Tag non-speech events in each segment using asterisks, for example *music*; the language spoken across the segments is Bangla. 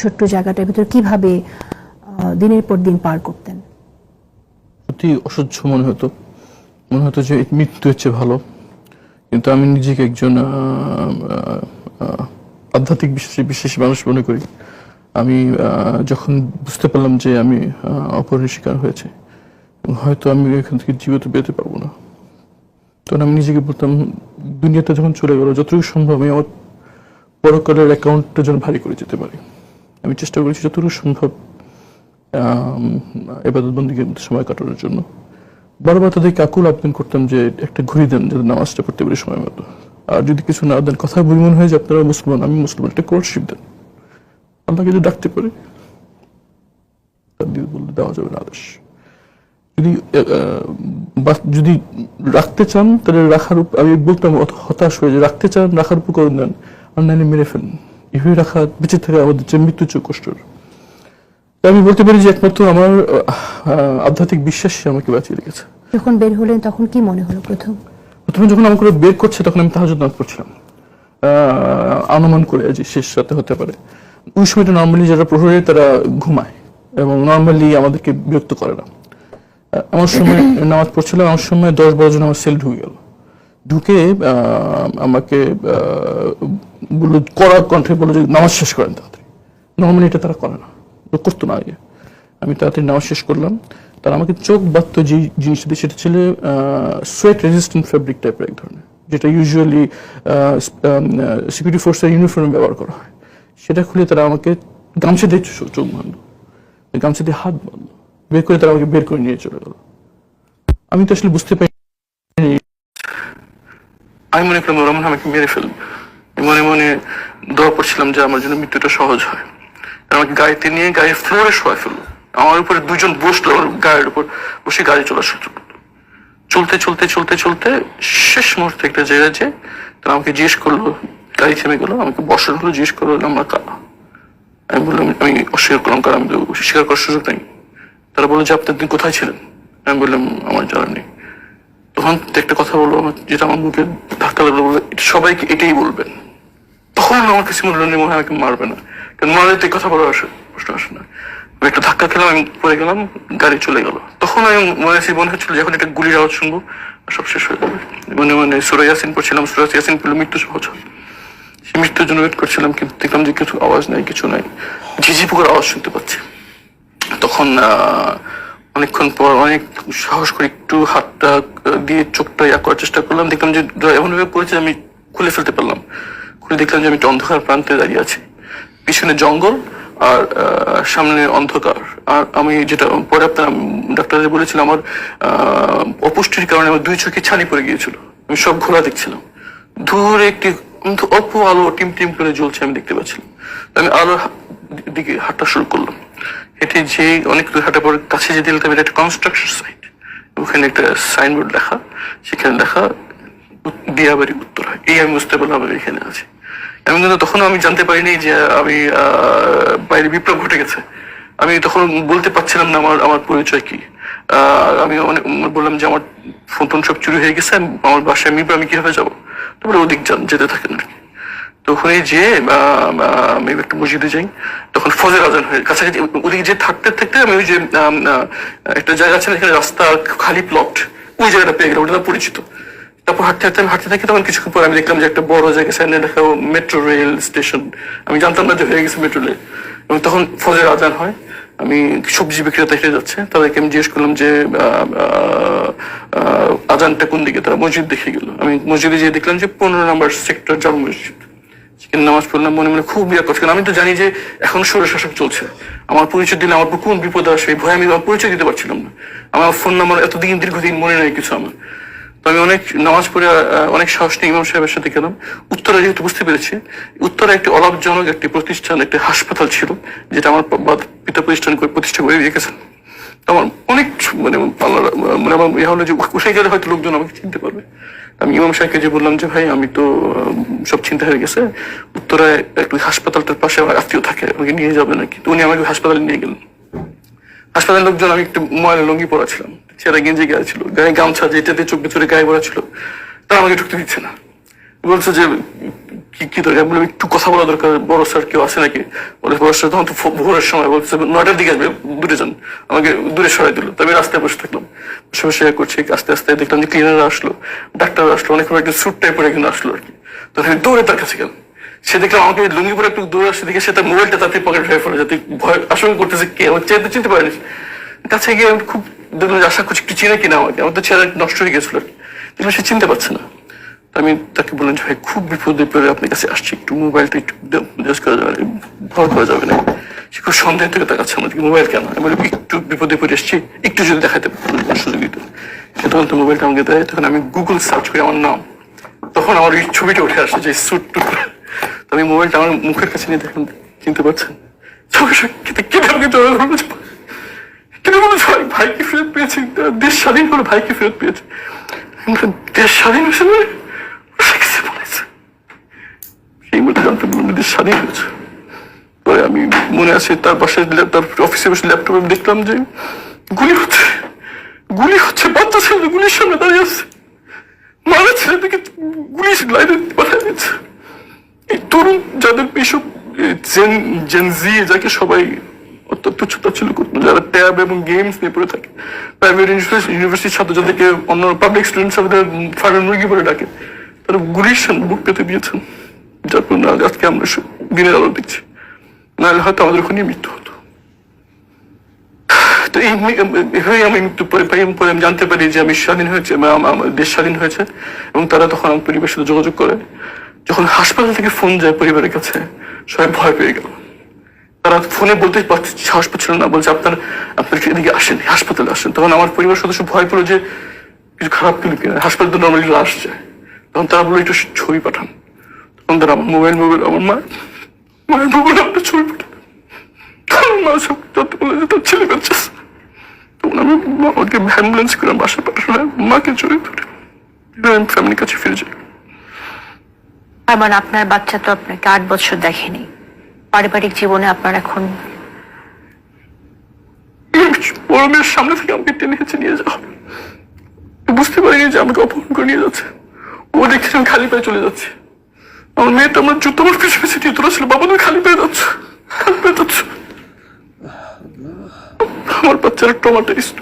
ছোট্ট জায়গাটার ভিতরে কীভাবে দিনের পর দিন পার করতেন? সত্যি অসহ্য মনে হতো। মনে হতো যে মৃত্যু হচ্ছে ভালো। কিন্তু আমি নিজেকে একজন আধ্যাত্মিক বিশ্বাসী বিশ্বাসী মানুষ মনে করি। আমি যখন বুঝতে পারলাম যে আমি অপহরণের শিকার হয়েছে হয়তো আমি এখান থেকে জীবিত বেরোতে পারব না, তখন আমি নিজেকে বলতাম, দুনিয়াটা যখন চলে গেল, যতটুকু সম্ভব আমি আমার পরকালের অ্যাকাউন্টটা যেন ভারী করে যেতে পারি। আমি চেষ্টা করেছি যতটুকু সম্ভব এবাদত বন্দীকে সময় কাটানোর জন্য। বারবার তাদেরকে আকুল আবেদন করতাম যে একটা ঘুরি দেন, যাতে নামাজটা পড়তে পারি সময় মতো। আর যদি কিছু না দেন, কথা বলি মনে হয় যে আপনারা মুসলমান, আমি মুসলমান একটা কোর্টশিপ দেন আল্লাহকে যদি ডাকতে পারি, তার দিদি বললে দেওয়া যাবে না আদেশ। যদি যদি রাখতে চান, তাহলে রাখার আমি বলতাম অত হতাশ হয়ে যে রাখতে চান, রাখার উপকরণ দেন, আর নাইলে মেরে ফেলেন। এভাবে রাখা বেঁচে থাকা আমাদের যে মৃত্যু চেয়ে কষ্টর। আমি বলতে পারি যে একমাত্র আমার আধ্যাত্মিক বিশ্বাসই আমাকে বাঁচিয়ে রেখেছে। যখন বের হলেন তখন কি মনে হলো প্রথম? প্রথমে যখন আমাকে বের করছে তখন আমি তাহাজুদ নামাজ পড়ছিলাম। আহ, অনুমান করে যে শেষ রাতে হতে পারে। ওই সময়টা নর্মালি যারা প্রহরে তারা ঘুমায় এবং নর্মালি আমাদেরকে বিরক্ত করে না। আমার সময় *coughs* নামাজ পড়ছিলাম আমার সময় দশ বারো জন আমার সেল ঢুকে গেল। ঢুকে আহ, আমাকে আহ, কড়া কণ্ঠে বলল যে নামাজ শেষ করেন তাড়াতাড়ি। নর্মালি এটা তারা করে না। করতো না আগে। আমি তাড়াতাড়ি নামাজ শেষ করলাম। তারা আমাকে চোখ বাত্ত যে জিনিসটা দিয়ে, সেটা ছিল সোয়েট রেজিস্ট্যান্ট ফ্যাব্রিক টাইপের এক ধরনের, যেটা ইউজুয়ালি সিকিউরিটি ফোর্সের ইউনিফর্মে ব্যবহার করা হয়। সেটা খুলে তারা আমাকে গামছা দিয়ে চোখ বাঁধলো। গামছা দিয়ে হাত বাঁধলো। বের করে তারা আমাকে বের করে নিয়ে চলে গেল। আমি তো আসলে বুঝতে পারি আমি মনে করলাম ওরা মনে আমাকে মেরে ফেলবে মনে মনে দোয়া করছিলাম যে আমার জন্য মৃত্যুটা সহজ হয়। আমাকে গাড়িতে নিয়ে গাড়ির ফ্লোরে শোয়া ফেলল। আমার উপরে দুজন বসল ওর গাড়ির উপর বসে গাড়ি চলাচল করল চলতে চলতে চলতে চলতে শেষ মুহূর্তে একটা জায়গায় যে তারা আমাকে জিজ্ঞেস করল গাড়ি থেমে গেলো, আমাকে বসানো হলো জিজ্ঞেস করল আমরা কারা আমি বললাম, আমি অস্বীকার করলাম, কারণ আমি তো স্বীকার করার সুযোগ নেই তারা বলল, যে আপনি দিন কোথায় ছিলেন? আমি বললাম, আমার জানা নেই। তখন একটা কথা বলল, আমার যেটা আমার মুখে ধাক্কা লাগল বলল সবাইকে এটাই বলবেন। তখন আমার কাছে মনে হলো মনে হয় আমাকে মারবে না। কারণ মারলে তো কথা বলা আসে প্রশ্ন আসে না। আমি একটা ধাক্কা খেলাম, আমি পড়ে গেলাম, গাড়ি চলে গেল। তখন আমি মনে হচ্ছে মনে হচ্ছিল যখন একটা গুলির আওয়াজ শুনব সব শেষ হয়ে যাবে। মনে মনে সুরা ইয়াসিন পড়ছিলাম, সুরা ইয়াসিন পড়লে মৃত্যু সহজ সেই মৃত্যুর জন্য ওয়েট করছিলাম, কিন্তু দেখলাম যে কিছু আওয়াজ নাই, কিছু নাই। ঝিঝি পোকার আওয়াজ শুনতে পাচ্ছি। তখন অনেকক্ষণ পর অনেক সাহস করে একটু হাতটা দিয়ে চোখটা ইয়া করার চেষ্টা করলাম। দেখলাম যে এমন ভাবে পড়েছে আমি খুলে ফেলতে পারলাম। খুলে দেখলাম যে আমি একটা অন্ধকার প্রান্তে দাঁড়িয়ে আছি। পিছনে জঙ্গল আর সামনে অন্ধকার। আর আমি যেটা পরে আপনার ডাক্তারদের বলেছিলাম আমার অপুষ্টির কারণে আমার দুই চোখে ছানি পড়ে গিয়েছিল। আমি সব ঘোরা দেখছিলাম। দূরে একটি অল্প আলো টিম টিম করে জ্বলছে, আমি দেখতে পাচ্ছিলাম। আমি আলোর দিকে হাঁটা শুরু করলাম। হেঁটে যে অনেক দূর হাঁটার পর কাছে যেতে দেখলাম এটা একটা কনস্ট্রাকশন সাইট ওখানে একটা সাইনবোর্ড লেখা। সেখানে লেখা দিয়াবাড়ি উত্তর হয়। এই আমি বুঝতে পারলাম আমি এখানে আছি। আমি কিন্তু তখন আমি জানতে পারিনি যে আমি বাইরে বিপ্লব ঘটে গেছে। আমি তখন বলতে পারছিলাম না আমার আমার পরিচয় কি। আমি অনেক বললাম যে আমার ফোন টোন সব চুরি হয়ে গেছে, আমার বাসায় মিরপুর আমি কীভাবে যাব? তারপরে ওদিক যান, যেতে থাকেন আর কি। তো ওখানে যে আমি একটু মসজিদে যাই। তখন ফজর আজান হয়ে। কাছাকাছি ওদিকে যে থাকতে থাকতে আমি ওই যে একটা জায়গা আছে এখানে রাস্তা খালি প্লট ওই জায়গাটা পেয়ে গেলাম, ওটা পরিচিত। তারপর হাঁটতে হাঁটতে হাঁটতে থাকি তখন কিছুক্ষণ পর আমি দেখলাম যে একটা বড় জায়গা সাইনে মেট্রো রেল স্টেশন। আমি জানতাম না যে হয়ে গেছে মেট্রো রেল। এবং তখন ফজর আজান হয়। আমি সবজি বিক্রেতা যাচ্ছে। তাদেরকে আমি জিজ্ঞেস করলাম যে আজানটা কোন দিকে? তারা মসজিদ দেখে গেল। আমি মসজিদে যেয়ে দেখলাম যে পনেরো নম্বর সেক্টর জাল মসজিদ। সেখানে নামাজ পড়লাম, মনে মনে খুব বিরাট করছে আমি তো জানি যে এখন সৌর শাসক চলছে। আমার পরিচয় দিলে আমার কোন বিপদ আসবে? ভয়ে আমি পরিচয় দিতে পারছিলাম না। আমার ফোন নাম্বার এতদিন, দীর্ঘদিন মনে নেই কিছু আমার। তো আমি অনেক নামাজ পড়ে অনেক সাহস নিয়ে ইমাম সাহেবের সাথে গেলাম। উত্তরা যেহেতু বুঝতে পেরেছি, উত্তরা একটি অলাভজনক একটি প্রতিষ্ঠান, একটি হাসপাতাল ছিল, যেটা আমার পিতা প্রতিষ্ঠান করে প্রতিষ্ঠা করে তো আমার অনেক মানে মানে আমার ইয়ে হলো যে উঠে গেলে হয়তো লোকজন আমাকে চিনতে পারবে। আমি ইমাম সাহেবকে যে বললাম যে, ভাই, আমি তো সব চিন্তা হয়ে গেছে। উত্তরায় একটু হাসপাতালটার পাশে আমার আত্মীয় থাকে, আমাকে নিয়ে যাবে নাকি উনি আমাকে হাসপাতালে নিয়ে গেলেন। হাসপাতালের লোকজন আমি একটু ময়লা লুঙ্গি পরা ছিলাম। ছেঁড়া গেঞ্জি গায়ে ছিল গায়ে গামছা যেটাতে চোখে চোরে গায়ে পড়া ছিল তারা আমাকে ঢুকতে দিচ্ছে না। বলছে যে কি কি দরকার? বললাম, একটু কথা বলা দরকার বড় স্যার কেউ আছে নাকি? বলে বড় স্যার তখন তো ভোরের সময় বলছে নয়টার দিকে আসবে দূরে যান। আমাকে দূরে সরাই দিল। তবে রাস্তায় বসে থাকলাম। বসে বসে করছি আস্তে আস্তে দেখলাম যে ক্লিনার আসলো ডাক্তার আসলো অনেক একটা স্যুট টাইপের এখানে আসলো আর কি। তখন দৌড়ে তার কাছে গেলাম। সে দেখলাম আমাকে লুঙ্গি পরে একটু দূরে আসছে দেখে সে তার মোবাইলটা তাতে পকেট হয়ে পড়ে যাতে ভয়, আশঙ্কা করতেছে কে? আমার চেয়ে চিনতে পারিনি কাছে গিয়ে আমি খুব দেখলাম আশা করছি একটু চিনে কিনা আমাকে। আমার তো চেহারা নষ্ট হয়ে গেছিল। আর কি দেখলাম সে চিনতে পারছে না। আমি তাকে বললাম যে, ভাই, খুব বিপদে পড়ে আপনার কাছে আসছি। একটু মোবাইলটা একটু জাস্ট করা যাবে ভয় করা যাবে না। সে খুব সন্দেহ থেকে তাকাচ্ছে আমাদেরকে, মোবাইল কেন? আমি বলি একটু বিপদে পড়ে এসেছি একটু যদি দেখাতে সুযোগ দিত তখন তো মোবাইলটা আমাকে দেয়, তখন আমি গুগল সার্চ করি আমার নাম। তখন আমার এই ছবিটা উঠে আসে যে স্যুট টুট তো আমি মোবাইলটা আমার মুখের কাছে নিয়ে দেখলাম চিনতে পারছেন? সঙ্গে সঙ্গে কেটে আমাকে জড়ানো হলো কেন বলে ভাই ভাইকে ফেরত পেয়েছি দেশ স্বাধীন করে ভাইকে ফেরত পেয়েছি। দেশ স্বাধীন হয়েছে মানে? সেই মধ্যে দেশ স্বাধীন হয়েছে। পরে আমি মনে আছে, তার পাশে তার অফিসে বসে ল্যাপটপে দেখলাম যে গুলি হচ্ছে গুলি হচ্ছে, বাচ্চা ছেলে গুলির সামনে দাঁড়িয়ে আছে। মারা ছেলেটাকে গুলি লাইনে তরুণ যাদের এইসব জেনজি যাকে সবাই অত্যন্ত ছোটাছুলি করতো, যারা ট্যাব এবং গেমস নিয়ে পড়ে থাকে প্রাইভেট ইউনিভার্সিটির ছাত্র যাদেরকে অন্য পাবলিক স্টুডেন্ট সাথে ফার্মের মুরগি পরে ডাকে, তারা গুলির বুক পেতে দিয়েছেন, যার না আজকে আমরা সব দিনের আলো দেখছি। নাহলে হয়তো আমাদের ওখানে মৃত্যু হতো। তো এই মি- এভাবেই আমি মৃত্যু পরে পাই, পরে আমি জানতে পারি যে আমি স্বাধীন হয়েছে দেশ স্বাধীন হয়েছে, এবং তারা তখন আমার পরিবারের সাথে যোগাযোগ করে। যখন হাসপাতাল থেকে ফোন যায় পরিবারের কাছে, সবাই ভয় পেয়ে গেল। তারা ফোনে বলতে সাহস পাচ্ছিল না, বলছে, আপনার আপনার এদিকে আসেন, হাসপাতালে আসেন। তখন আমার পরিবার সদস্য ভয় পেল যে, কিছু খারাপ কিছু কিনা? হাসপাতাল তো নর্মালি লাশ যায়। তখন তারা বলল, একটু ছবি পাঠান। তখন তারা আমার মোবাইল মোবাইল আমার মা, মায়ের মোবাইল একটা ছবি পাঠান মা সব যত বলে যে, তার ছেলে বাচ্চা তখন আমি ওকে অ্যাম্বুলেন্স করে বাসা পাঠানো মাকে জড়িয়ে ধরে ফ্যামিলির কাছে ফিরে যাই। মানে আপনার বাচ্চা তো আপনাকে আট বছর দেখেনি। পারিবারিক জীবনে আপনার এখন মেয়ের সামনে থেকে আমাকে টেনে হেঁচে নিয়ে হবে। বুঝতে পারিনি যে আমাকে অপহরণ করে নিয়ে যাচ্ছে। ও দেখছে আমি খালি পায়ে চলে যাচ্ছি। আমার মেয়েটা আমার জুতো আমার পিছু পিছু দিয়ে তোলা ছিল। বাবা, তুমি খালি পায়ে যাচ্ছ। খালি পায়ে যাচ্ছ। আমার বাচ্চারা ট্রমাটাইজড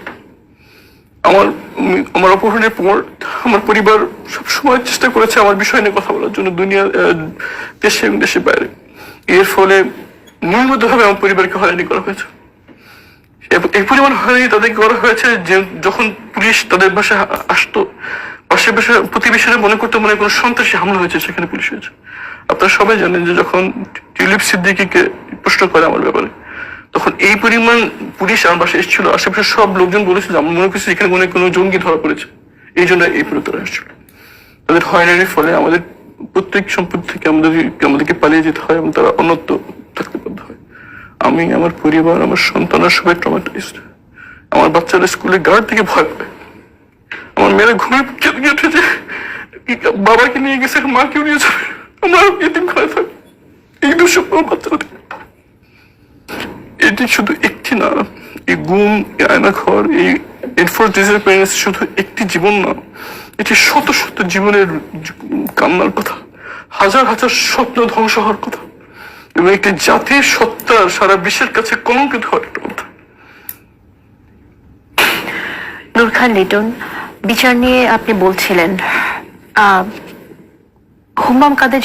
আমার আমার অপহরণের পর আমার পরিবার সবসময় চেষ্টা করেছে আমার বিষয় নিয়ে কথা বলার জন্য দুনিয়া দেশে এবং দেশের বাইরে। এর ফলে নিয়মিতভাবে আমার পরিবারকে হয়রানি করা হয়েছে। এই পরিমাণ হয়রানি তাদেরকে করা হয়েছে যে যখন পুলিশ তাদের বাসায় আসতো বাসায় প্রতিবেশীরা মনে করতো মনে কোনো সন্ত্রাসী হামলা হয়েছে, সেখানে পুলিশ হয়েছে। আপনারা সবাই জানেন যে যখন টিউলিপ সিদ্দিকিকে প্রশ্ন করে আমার ব্যাপারে তখন এই পরিমাণ পুলিশ আমার বাসায় এসেছিল, আশেপাশে সব লোকজন বলেছিল, আমার মনে করছে এখানে মনে কোনো জঙ্গি ধরা পড়েছে। এই জন্য এই প্রতারা এসেছিল তাদের হয়রানির ফলে আমাদের প্রত্যেক সম্পত্তি থেকে আমাদের আমাদেরকে পালিয়ে যেতে হয় এবং তারা অন্যত্র থাকতে বাধ্য হয়। আমি, আমার পরিবার, আমার সন্তানরা সবাই ট্রমাটাইজড আমার বাচ্চারা স্কুলে গার্ড থেকে ভয় পায়। আমার মেয়েরা ঘুমে কেঁদে উঠেছে। বাবাকে নিয়ে গেছে, মাকেও নিয়ে যাবে। আমরা এদিন ঘরে থাকি এই দুঃস্বপ্ন বাচ্চারা এটি শুধু একটি না, এই গুম এই আয়না ঘর এই এনফোর্স ডিসঅ্যাপিয়ারেন্স শুধু একটি জীবন না, এটি শত শত জীবনের কান্নার কথা, হাজার হাজার স্বপ্ন ধ্বংস হওয়ার কথা, এবং একটি জাতির সত্তার সারা বিশ্বের কাছে কলঙ্কিত হওয়ার একটা কথা। নূর খান লিটন, বিচার নিয়ে আপনি বলছিলেন হুমাম কাদের